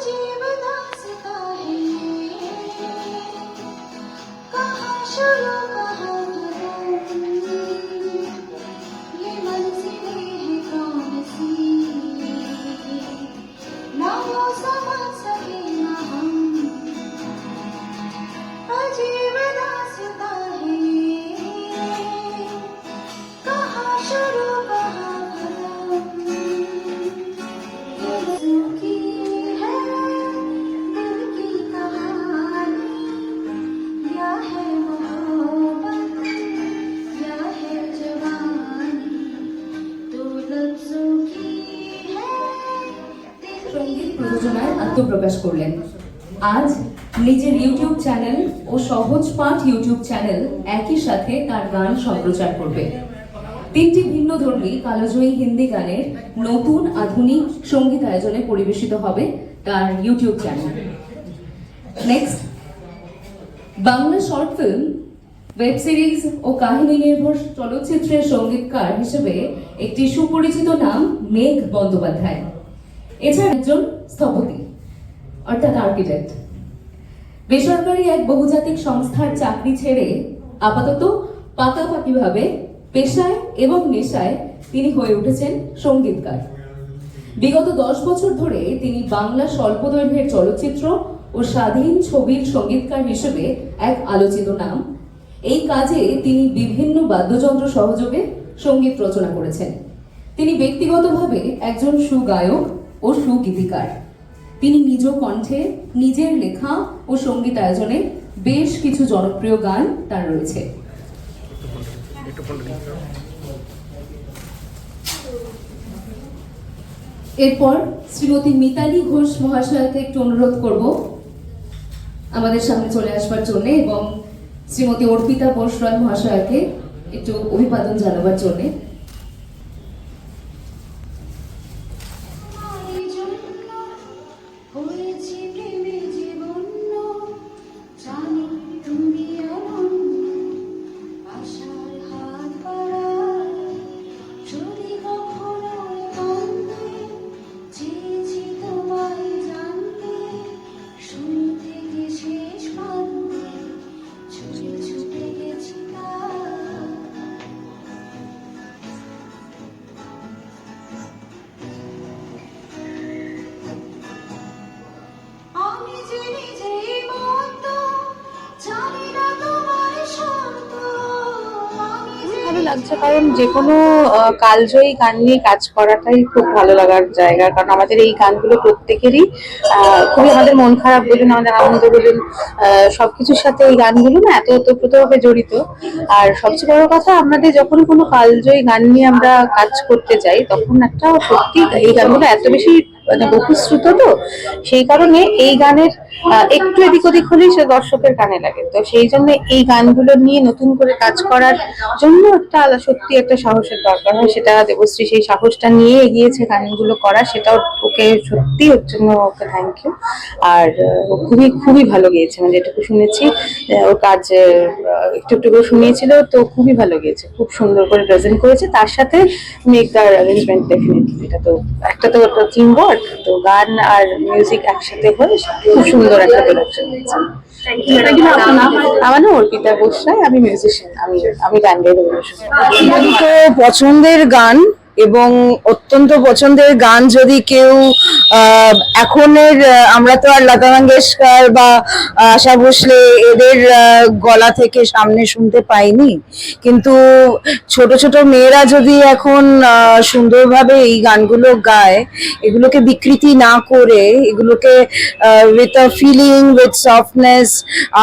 अजीब दास्तां है ये कहाँ शुरू कहाँ প্রযোজনায় আত্মপ্রকাশ করলেন। আজ নিজের ইউটিউব চ্যানেল ও সহজ পাঠ ইউটিউব চ্যানেল একই সাথে তার গান সম্প্রচার করবে। তিনটি ভিন্ন ধর্মী কালোজয়ী হিন্দি গানের নতুন আধুনিক সংগীত আয়োজনে পরিবেশিত হবে তার YouTube channel. Next Bangla short film, web series ও কাহিনী নির্ভর চলচ্চিত্রের সঙ্গীতকার হিসেবে একটি সুপরিচিত নাম মেঘ বন্দ্যোপাধ্যায়। এছাড়া একজন স্থপতি, অর্থাৎ আর্কিটেক্ট বেসরকারি এক বহুজাতিক সংস্থার চাকরি ছেড়ে আপাতত পাকাপাকিভাবে পেশায় এবং নেশায় তিনি হয়ে উঠেছেন সঙ্গীতকার। বিগত দশ বছর ধরে তিনি বাংলা স্বল্প দৈর্ঘ্যের চলচ্চিত্র ও স্বাধীন ছবির সঙ্গীতকার হিসেবে এক আলোচিত নাম। এই কাজে তিনি বিভিন্ন বাদ্যযন্ত্র সহযোগে সংগীত রচনা করেছেন। তিনি ব্যক্তিগতভাবে একজন সুগায়ক ও সুগীতিকার। তিনি নিজ কণ্ঠে নিজের লেখা ও সংগীত আয়োজনে বেশ কিছু জনপ্রিয় গান তার রয়েছে। এরপর শ্রীমতী মিতালি ঘোষ মহাশয়কে একটু অনুরোধ করব। আমাদের সামনে চলে আসবার জন্য এবং শ্রীমতী অর্পিতা বসরায় মহাশয়কে একটু অভিবাদন জানাবার জন্যে। ভালো লাগছে, কারণ যে কোনো কালজয়ী গান নিয়ে কাজ করাটাই খুব ভালো লাগার জায়গা। কারণ আমাদের এই গানগুলো প্রত্যেকেরই খুবই আমাদের মন খারাপ বলুন, আমাদের আনন্দ বলুন সবকিছুর সাথে এই গানগুলো না এত ওতপ্রোতভাবে জড়িত। আর সবচেয়ে বড় কথা, আমাদের যখন কোনো কালজয়ী গান নিয়ে আমরা কাজ করতে যাই, তখন একটা সত্যি এই গানগুলো এত বেশি মানে বহুশ্রুত তো, সেই কারণে এই গানের একটু এদিক ওদিক হলেই সে দর্শকের কানে লাগে। তো সেই জন্য এই গানগুলো নিয়ে নতুন করে কাজ করার জন্য একটা সত্যি একটা সাহসের দরকার হয়। সেটা দেবশ্রী সেই সাহসটা নিয়ে এগিয়েছে গানগুলো করা, সেটাও ওকে সত্যি ওর জন্য ওকে থ্যাংক ইউ আর খুবই খুবই ভালো গিয়েছে। মানে যেটুকু শুনেছি ওর কাজ একটু একটু করে শুনিয়েছিল, তো খুবই ভালো গিয়েছে। খুব সুন্দর করে প্রেজেন্ট করেছে। তার সাথে মেঘদার অ্যারেঞ্জমেন্ট ডেফিনেটলি এটা তো, একটা তো একটা টিম ওয়ার্ক তো গান আর মিউজিক একসাথে হয়ে খুব সুন্দর একটা প্রোডাকশন হয়েছে। আমার নাম অর্পিতা বসরাই আমি মিউজিশিয়ান আমি আমি গান গাইতে তো পছন্দের গান এবং অত্যন্ত পছন্দের গান যদি কেউ এখনের আমরা তো আর লতা মঙ্গেশকর বা আশা ভোসলে এদের গলা থেকে সামনে শুনতে পাইনি। কিন্তু ছোট ছোট মেয়েরা যদি এখন সুন্দরভাবে এই গানগুলো গায়, এগুলোকে বিকৃতি না করে, এগুলোকে with a feeling with softness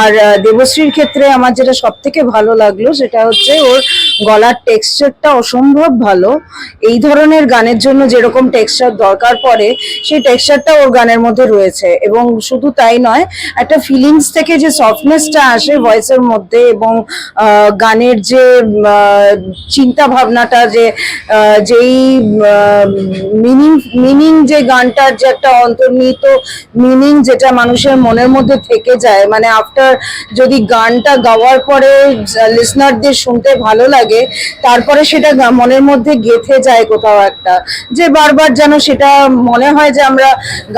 আর দেবশ্রীর ক্ষেত্রে আমার যেটা সব থেকে ভালো লাগল সেটা হচ্ছে ওর গলার টেক্সচারটা অসম্ভব ভালো। এই ধরনের গানের জন্য যেরকম টেক্সচার দরকার পড়ে, সেই টেক্সচারটা ওর গানের মধ্যে রয়েছে। এবং শুধু তাই নয়, একটা ফিলিংস থেকে যে সফটনেসটা আসে ভয়েসের মধ্যে এবং গানের যে চিন্তা ভাবনাটা যে যেই মিনিং মিনিং যে গানটার যে একটা অন্তর্নিহিত মিনিং যেটা মানুষের মনের মধ্যে থেকে যায় মানে আফটার যদি গানটা গাওয়ার পরে লিসনারদের শুনতে ভালো লাগে লাগে। তারপরে সেটা মনের মধ্যে গেঁথে যায় কোথাও একটা। যে বারবার যেন সেটা মনে হয় যে আমরা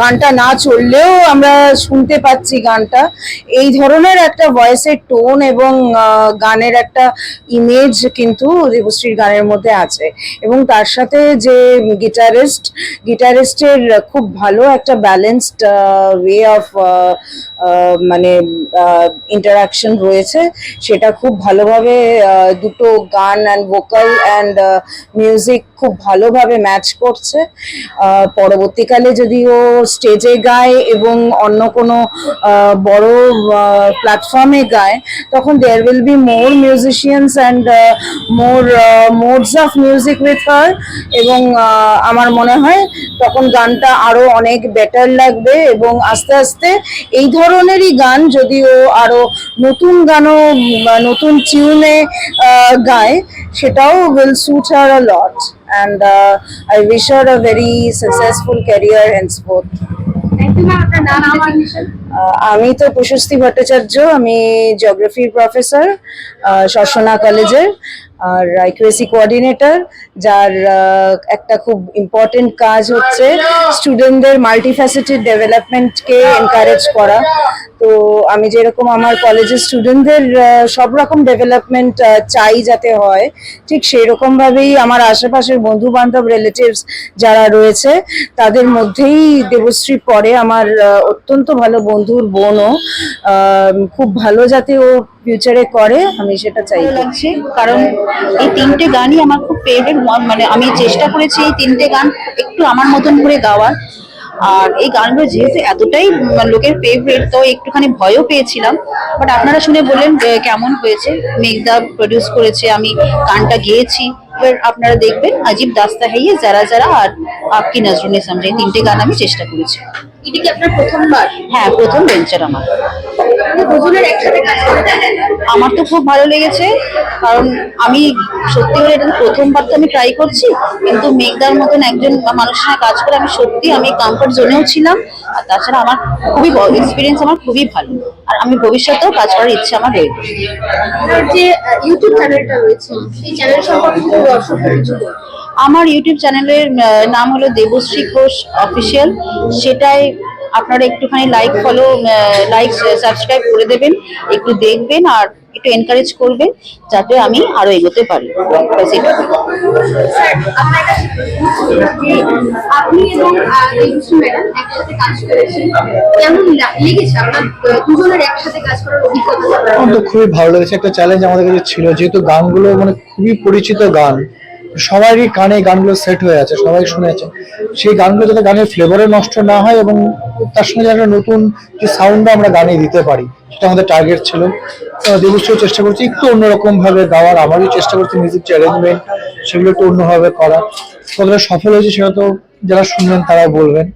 গানটা না চললেও আমরা শুনতে পাচ্ছি গানটা। এই ধরনের একটা ভয়েসের টোন এবং গানের একটা ইমেজ কিন্তু দেবশ্রীর গানের মধ্যে আছে। এবং তার সাথে যে গিটারিস্ট গিটারিস্টের খুব ভালো একটা ব্যালেন্সড ওয়ে অফ মানে ইন্টারাকশন রয়েছে। সেটা খুব ভালোভাবে দুটো গান অ্যান্ড ভোকাল অ্যান্ড মিউজিক খুব ভালোভাবে ম্যাচ করছে। পরবর্তীকালে যদি ও স্টেজে গায় এবং অন্য কোনো বড় প্ল্যাটফর্মে গায়, তখন there will be more musicians and more modes of music with her এবং আমার মনে হয় তখন গানটা আরও অনেক বেটার লাগবে এবং আস্তে আস্তে এই ধরনেরই গান যদি ও আরও নতুন গানও নতুন টিউনে গায় সেটাও will suit her a lot and I wish her a very successful career and sport আমি তো প্রশস্তি ভট্টাচার্য আমি জিওগ্রাফি প্রফেসর শর্ষণা কলেজের আর আইকিউএসি কোঅর্ডিনেটর যার আহ, একটা খুব ইম্পর্টেন্ট কাজ হচ্ছে স্টুডেন্টদের মাল্টিফ্যাসেটেড ডেভেলপমেন্টকে এনকারেজ করা। তো আমি যেরকম আমার কলেজের স্টুডেন্টদের সব রকম ডেভেলপমেন্ট চাই যাতে হয় ঠিক সেই রকম ভাবেই আমার আশেপাশের বন্ধু বান্ধব রিলেটিভস যারা রয়েছে তাদের মধ্যেই দেবশ্রী পরে আমার অত্যন্ত ভালো বন্ধুর বোনও আহ, খুব ভালো যাতে ও ফিউচারে করে আমি সেটা চাই। কারণ এই তিনটে গানই আমার খুব ফেভারিট মানে আমি চেষ্টা করেছি এই তিনটে গান একটু আমার মতন করে গাওয়ার। আর এই গানগুলো যেহেতু এতটাই লোকের ফেভারিট তো একটুখানি ভয়ও পেয়েছিলাম। বাট আপনারা শুনে বললেন কেমন হয়েছে? মেঘদা প্রডিউস করেছে আমি গানটা গেয়েছি। এবার আপনারা দেখবেন আজিব দাস্তা হাইয়ে যারা যারা আর আপকি নজরুল ইসলাম যে তিনটে গান আমি চেষ্টা করেছি। এটা কি আপনার প্রথমবার? হ্যাঁ প্রথম ভেঞ্চার আমার। দুজনের একসাথে কাজ করতে আমার তো খুব ভালো লেগেছে কারণ আমি সত্যি করে এটা প্রথমবার তো আমি ট্রাই করছি কিন্তু মেঘদার মতন একজন মানুষের সঙ্গে কাজ করে আমি সত্যি আমি কমফর্ট জোনেও ছিলাম আর তাছাড়া আমার খুবই এক্সপিরিয়েন্স আমার খুবই ভালো আর আমি ভবিষ্যতেও কাজ করার ইচ্ছে আমার রয়েছে যে ইউটিউব চ্যানেলটা রয়েছে সেই চ্যানেল সম্পর্কে কিছু আমার ইউটিউব চ্যানেলের নাম হলো দেবশ্রী ঘোষ অফিসিয়াল সেটাই আপনারা একটুখানি লাইক ফলো লাইক সাবস্ক্রাইব করে দেবেন একটু দেখবেন আর একটু এনকারেজ করবেন যাতে আমি আরও এগোতে পারি। তো খুবই ভালো লেগেছে। একটা চ্যালেঞ্জ আমাদের কাছে ছিল যেহেতু গানগুলো মানে খুবই পরিচিত গান সবারই কানে গানগুলো সেট হয়ে আছে সবাই শুনেছে। সেই গানগুলো যাতে গানের ফ্লেভারে নষ্ট না হয় এবং তার সঙ্গে একটা নতুন যে সাউন্ডটা আমরা গানে দিতে পারি, সেটা আমাদের টার্গেট ছিল। দেবশ্রীও চেষ্টা করছি একটু অন্যরকম ভাবে গাওয়ার আমারও চেষ্টা করছি মিউজিক যে অ্যারেঞ্জমেন্ট সেগুলো একটু অন্যভাবে করা কতটা সফল হয়েছে সেটা তো যারা শুনবেন তারা বলবেন।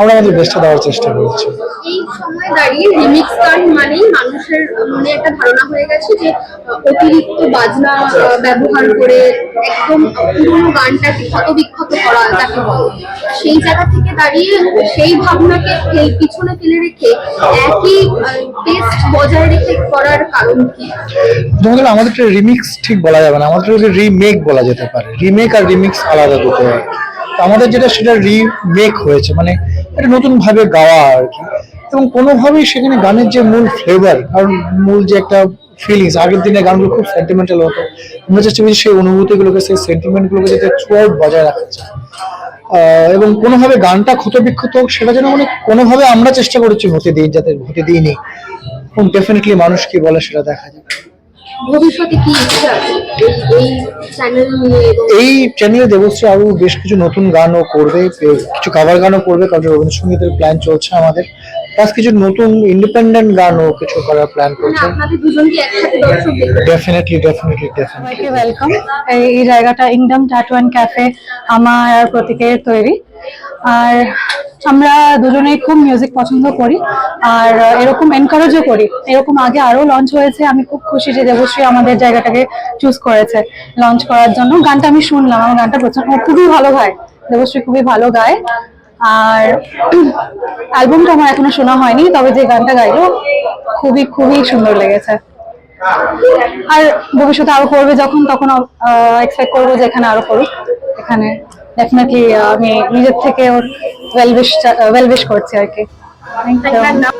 আমরা আমাদের বেস্টটা দেওয়ার চেষ্টা করেছি। এই সময় দাঁড়িয়ে রিমিক্স গান মানেই মানুষের মনে একটা ধারণা হয়ে গেছে যে অতিরিক্ত বাজনা ব্যবহার করে একদম পুরোনো গানটাকে ক্ষত বিক্ষত করা তাকে বলে। সেই জায়গা থেকে দাঁড়িয়ে সেই ভাবনাকে পিছনে ফেলে রেখে একই টেস্ট বজায় রেখে করার কারণ কি? তোমাদের আমাদের রিমিক্স ঠিক বলা যাবে না আমাদের রিমেক বলা যেতে পারে। রিমেক আর রিমিক্স আলাদা দুটো আমাদের যেটা সেটা রিমেক হয়েছে মানে এটা নতুন ভাবে গাওয়া আর কি। এবং কোনোভাবেই সেখানে গানের যে মূল ফ্লেভার কারণ মূল যে একটা ফিলিংস আগের দিনে গানগুলো খুব সেন্টিমেন্টাল হতো। আমরা চেষ্টা করছি সেই অনুভূতিগুলোকে, সেই সেন্টিমেন্টগুলোকে যাতে থ্রু বজায় রাখা যায় এবং কোনোভাবে গানটা ক্ষত বিক্ষত হোক, সেটা যেন মানে কোনোভাবে আমরা চেষ্টা করেছি হতে দিই, যাতে হতে দিইনি। এবং ডেফিনেটলি মানুষ কি বলে সেটা দেখা যায় ভবিষ্যতে কি ইচ্ছা আছে? এই- চ্যানেল নিয়ে এবং এই চ্যানেলে দেবশ্রী আরও বেশ কিছু নতুন গানও করবে কিছু কাভার গানও করবে কারণ রবীন্দ্রসঙ্গীতের প্ল্যান চলছে আমাদের। প্লাস কিছু নতুন ইন্ডিপেন্ডেন্ট গানও কিছু করার প্ল্যান করছে। ডেফিনেটলি ডেফিনেটলি ডেফিনেটলি ওয়েলকাম এই জায়গাটা ইংডম ট্যাটু অ্যান্ড ক্যাফে আমার আর প্রতীকের তৈরি। আর আমরা দুজনেই খুব মিউজিক পছন্দ করি, আর এরকম এনকারেজও করি। এরকম আগে আরও লঞ্চ হয়েছে, আমি খুব খুশি যে দেবশ্রী আমাদের জায়গাটাকে চুজ করেছে লঞ্চ করার জন্য। গানটা আমি শুনলাম, আমার গানটা প্রচণ্ড খুবই ভালো গায়, দেবশ্রী খুবই ভালো গায়। আর অ্যালবামটা আমার এখনও শোনা হয়নি, তবে যে গানটা গাইলো খুবই খুবই সুন্দর লেগেছে। আর ভবিষ্যতে আরও করবে যখন, তখন এক্সপেক্ট করব যে এখানে আরও করুক, এখানে ডেফিনেটলি আমি নিজের থেকে ওর ওয়েল উইশ ওয়েল উইশ করছি আর কি থ্যাংক ইউ